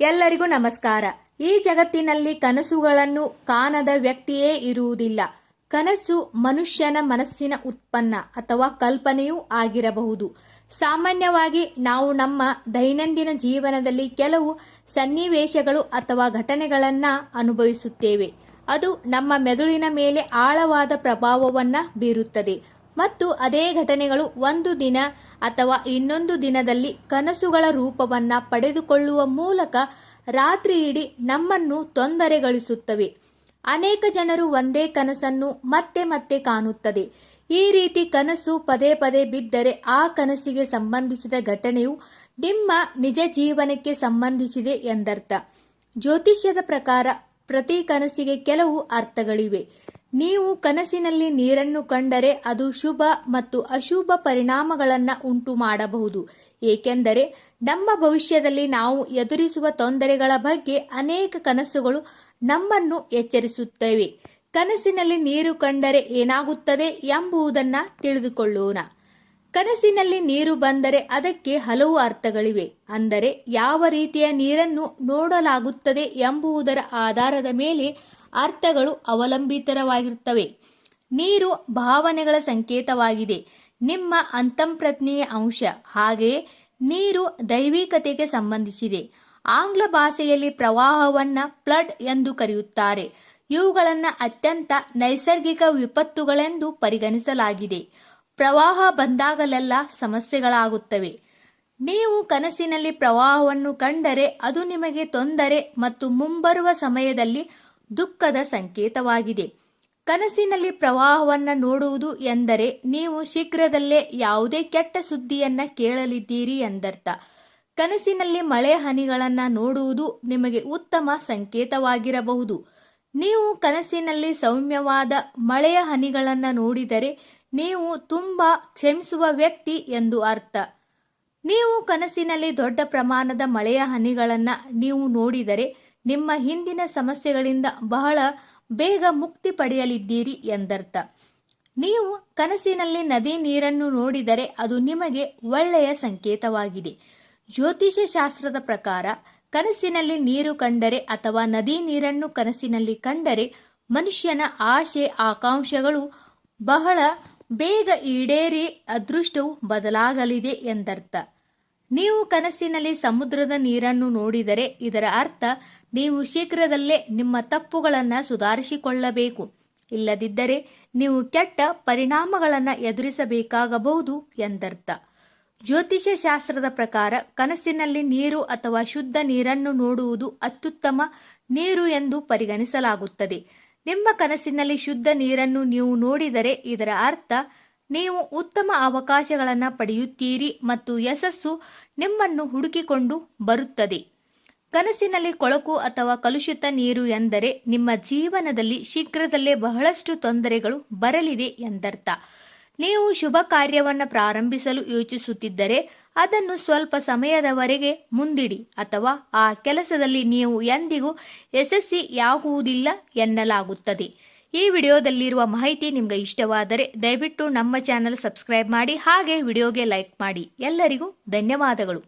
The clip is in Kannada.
ಎಲ್ಲರಿಗೂ ನಮಸ್ಕಾರ. ಈ ಜಗತ್ತಿನಲ್ಲಿ ಕನಸುಗಳನ್ನು ಕಾಣದ ವ್ಯಕ್ತಿಯೇ ಇರುವುದಿಲ್ಲ. ಕನಸು ಮನುಷ್ಯನ ಮನಸ್ಸಿನ ಉತ್ಪನ್ನ ಅಥವಾ ಕಲ್ಪನೆಯೂ ಆಗಿರಬಹುದು. ಸಾಮಾನ್ಯವಾಗಿ ನಾವು ನಮ್ಮ ದೈನಂದಿನ ಜೀವನದಲ್ಲಿ ಕೆಲವು ಸನ್ನಿವೇಶಗಳು ಅಥವಾ ಘಟನೆಗಳನ್ನ ಅನುಭವಿಸುತ್ತೇವೆ. ಅದು ನಮ್ಮ ಮೆದುಳಿನ ಮೇಲೆ ಆಳವಾದ ಪ್ರಭಾವವನ್ನ ಬೀರುತ್ತದೆ. ಮತ್ತು ಅದೇ ಘಟನೆಗಳು ಒಂದು ದಿನ ಅಥವಾ ಇನ್ನೊಂದು ದಿನದಲ್ಲಿ ಕನಸುಗಳ ರೂಪವನ್ನ ಪಡೆದುಕೊಳ್ಳುವ ಮೂಲಕ ರಾತ್ರಿ ಇಡೀ ನಮ್ಮನ್ನು ತೊಂದರೆಗೊಳಿಸುತ್ತವೆ. ಅನೇಕ ಜನರು ಒಂದೇ ಕನಸನ್ನು ಮತ್ತೆ ಮತ್ತೆ ಕಾಣುತ್ತದೆ. ಈ ರೀತಿ ಕನಸು ಪದೇ ಪದೇ ಬಿದ್ದರೆ ಆ ಕನಸಿಗೆ ಸಂಬಂಧಿಸಿದ ಘಟನೆಯು ನಿಮ್ಮ ನಿಜ ಜೀವನಕ್ಕೆ ಸಂಬಂಧಿಸಿದೆ ಎಂದರ್ಥ. ಜ್ಯೋತಿಷ್ಯದ ಪ್ರಕಾರ ಪ್ರತಿ ಕನಸಿಗೆ ಕೆಲವು ಅರ್ಥಗಳಿವೆ. ನೀವು ಕನಸಿನಲ್ಲಿ ನೀರನ್ನು ಕಂಡರೆ ಅದು ಶುಭ ಮತ್ತು ಅಶುಭ ಪರಿಣಾಮಗಳನ್ನು ಉಂಟು ಮಾಡಬಹುದು. ಏಕೆಂದರೆ ನಮ್ಮ ಭವಿಷ್ಯದಲ್ಲಿ ನಾವು ಎದುರಿಸುವ ತೊಂದರೆಗಳ ಬಗ್ಗೆ ಅನೇಕ ಕನಸುಗಳು ನಮ್ಮನ್ನು ಎಚ್ಚರಿಸುತ್ತವೆ. ಕನಸಿನಲ್ಲಿ ನೀರು ಕಂಡರೆ ಏನಾಗುತ್ತದೆ ಎಂಬುದನ್ನು ತಿಳಿದುಕೊಳ್ಳೋಣ. ಕನಸಿನಲ್ಲಿ ನೀರು ಬಂದರೆ ಅದಕ್ಕೆ ಹಲವು ಅರ್ಥಗಳಿವೆ. ಅಂದರೆ ಯಾವ ರೀತಿಯ ನೀರನ್ನು ನೋಡಲಾಗುತ್ತದೆ ಎಂಬುದರ ಆಧಾರದ ಮೇಲೆ ಅರ್ಥಗಳು ಅವಲಂಬಿತರವಾಗಿರುತ್ತವೆ. ನೀರು ಭಾವನೆಗಳ ಸಂಕೇತವಾಗಿದೆ. ನಿಮ್ಮ ಅಂತಂಪ್ರಜ್ಞೆಯ ಅಂಶ. ಹಾಗೆಯೇ ನೀರು ದೈವಿಕತೆಗೆ ಸಂಬಂಧಿಸಿದೆ. ಆಂಗ್ಲ ಭಾಷೆಯಲ್ಲಿ ಪ್ರವಾಹವನ್ನು ಫ್ಲಡ್ ಎಂದು ಕರೆಯುತ್ತಾರೆ. ಇವುಗಳನ್ನು ಅತ್ಯಂತ ನೈಸರ್ಗಿಕ ವಿಪತ್ತುಗಳೆಂದು ಪರಿಗಣಿಸಲಾಗಿದೆ. ಪ್ರವಾಹ ಬಂದಾಗಲೆಲ್ಲ ಸಮಸ್ಯೆಗಳಾಗುತ್ತವೆ. ನೀವು ಕನಸಿನಲ್ಲಿ ಪ್ರವಾಹವನ್ನು ಕಂಡರೆ ಅದು ನಿಮಗೆ ತೊಂದರೆ ಮತ್ತು ಮುಂಬರುವ ಸಮಯದಲ್ಲಿ ದುಃಖದ ಸಂಕೇತವಾಗಿದೆ. ಕನಸಿನಲ್ಲಿ ಪ್ರವಾಹವನ್ನು ನೋಡುವುದು ಎಂದರೆ ನೀವು ಶೀಘ್ರದಲ್ಲೇ ಯಾವುದೇ ಕೆಟ್ಟ ಸುದ್ದಿಯನ್ನು ಕೇಳಲಿದ್ದೀರಿ ಎಂದರ್ಥ. ಕನಸಿನಲ್ಲಿ ಮಳೆ ಹನಿಗಳನ್ನು ನೋಡುವುದು ನಿಮಗೆ ಉತ್ತಮ ಸಂಕೇತವಾಗಿರಬಹುದು. ನೀವು ಕನಸಿನಲ್ಲಿ ಸೌಮ್ಯವಾದ ಮಳೆಯ ಹನಿಗಳನ್ನು ನೋಡಿದರೆ ನೀವು ತುಂಬಾ ಕ್ಷಮಿಸುವ ವ್ಯಕ್ತಿ ಎಂದು ಅರ್ಥ. ನೀವು ಕನಸಿನಲ್ಲಿ ದೊಡ್ಡ ಪ್ರಮಾಣದ ಮಳೆಯ ಹನಿಗಳನ್ನು ನೀವು ನೋಡಿದರೆ ನಿಮ್ಮ ಹಿಂದಿನ ಸಮಸ್ಯೆಗಳಿಂದ ಬಹಳ ಬೇಗ ಮುಕ್ತಿ ಪಡೆಯಲಿದ್ದೀರಿ ಎಂದರ್ಥ. ನೀವು ಕನಸಿನಲ್ಲಿ ನದಿ ನೀರನ್ನು ನೋಡಿದರೆ ಅದು ನಿಮಗೆ ಒಳ್ಳೆಯ ಸಂಕೇತವಾಗಿದೆ. ಜ್ಯೋತಿಷ್ಯ ಶಾಸ್ತ್ರದ ಪ್ರಕಾರ, ಕನಸಿನಲ್ಲಿ ನೀರು ಕಂಡರೆ ಅಥವಾ ನದಿ ನೀರನ್ನು ಕನಸಿನಲ್ಲಿ ಕಂಡರೆ ಮನುಷ್ಯನ ಆಶೆ, ಆಕಾಂಕ್ಷೆಗಳು ಬಹಳ ಬೇಗ ಈಡೇರಿ ಅದೃಷ್ಟವು ಬದಲಾಗಲಿದೆ ಎಂದರ್ಥ. ನೀವು ಕನಸಿನಲ್ಲಿ ಸಮುದ್ರದ ನೀರನ್ನು ನೋಡಿದರೆ ಇದರ ಅರ್ಥ ನೀವು ಶೀಘ್ರದಲ್ಲೇ ನಿಮ್ಮ ತಪ್ಪುಗಳನ್ನು ಸುಧಾರಿಸಿಕೊಳ್ಳಬೇಕು. ಇಲ್ಲದಿದ್ದರೆ ನೀವು ಕೆಟ್ಟ ಪರಿಣಾಮಗಳನ್ನು ಎದುರಿಸಬೇಕಾಗಬಹುದು ಎಂದರ್ಥ. ಜ್ಯೋತಿಷ್ಯ ಶಾಸ್ತ್ರದ ಪ್ರಕಾರ ಕನಸಿನಲ್ಲಿ ನೀರು ಅಥವಾ ಶುದ್ಧ ನೀರನ್ನು ನೋಡುವುದು ಅತ್ಯುತ್ತಮ ನೀರು ಎಂದು ಪರಿಗಣಿಸಲಾಗುತ್ತದೆ. ನಿಮ್ಮ ಕನಸಿನಲ್ಲಿ ಶುದ್ಧ ನೀರನ್ನು ನೀವು ನೋಡಿದರೆ ಇದರ ಅರ್ಥ ನೀವು ಉತ್ತಮ ಅವಕಾಶಗಳನ್ನು ಪಡೆಯುತ್ತೀರಿ ಮತ್ತು ಯಶಸ್ಸು ನಿಮ್ಮನ್ನು ಹುಡುಕಿಕೊಂಡು ಬರುತ್ತದೆ. ಕನಸಿನಲ್ಲಿ ಕೊಳಕು ಅಥವಾ ಕಲುಷಿತ ನೀರು ಎಂದರೆ ನಿಮ್ಮ ಜೀವನದಲ್ಲಿ ಶೀಘ್ರದಲ್ಲೇ ಬಹಳಷ್ಟು ತೊಂದರೆಗಳು ಬರಲಿದೆ ಎಂದರ್ಥ. ನೀವು ಶುಭ ಕಾರ್ಯವನ್ನು ಪ್ರಾರಂಭಿಸಲು ಯೋಚಿಸುತ್ತಿದ್ದರೆ ಅದನ್ನು ಸ್ವಲ್ಪ ಸಮಯದವರೆಗೆ ಮುಂದಿಡಿ ಅಥವಾ ಆ ಕೆಲಸದಲ್ಲಿ ನೀವು ಎಂದಿಗೂ ಯಶಸ್ವಿಯಾಗುವುದಿಲ್ಲ ಎನ್ನಲಾಗುತ್ತದೆ. ಈ ವಿಡಿಯೋದಲ್ಲಿರುವ ಮಾಹಿತಿ ನಿಮಗೆ ಇಷ್ಟವಾದರೆ ದಯವಿಟ್ಟು ನಮ್ಮ ಚಾನಲ್ ಸಬ್ಸ್ಕ್ರೈಬ್ ಮಾಡಿ ಹಾಗೆ ವಿಡಿಯೋಗೆ ಲೈಕ್ ಮಾಡಿ. ಎಲ್ಲರಿಗೂ ಧನ್ಯವಾದಗಳು.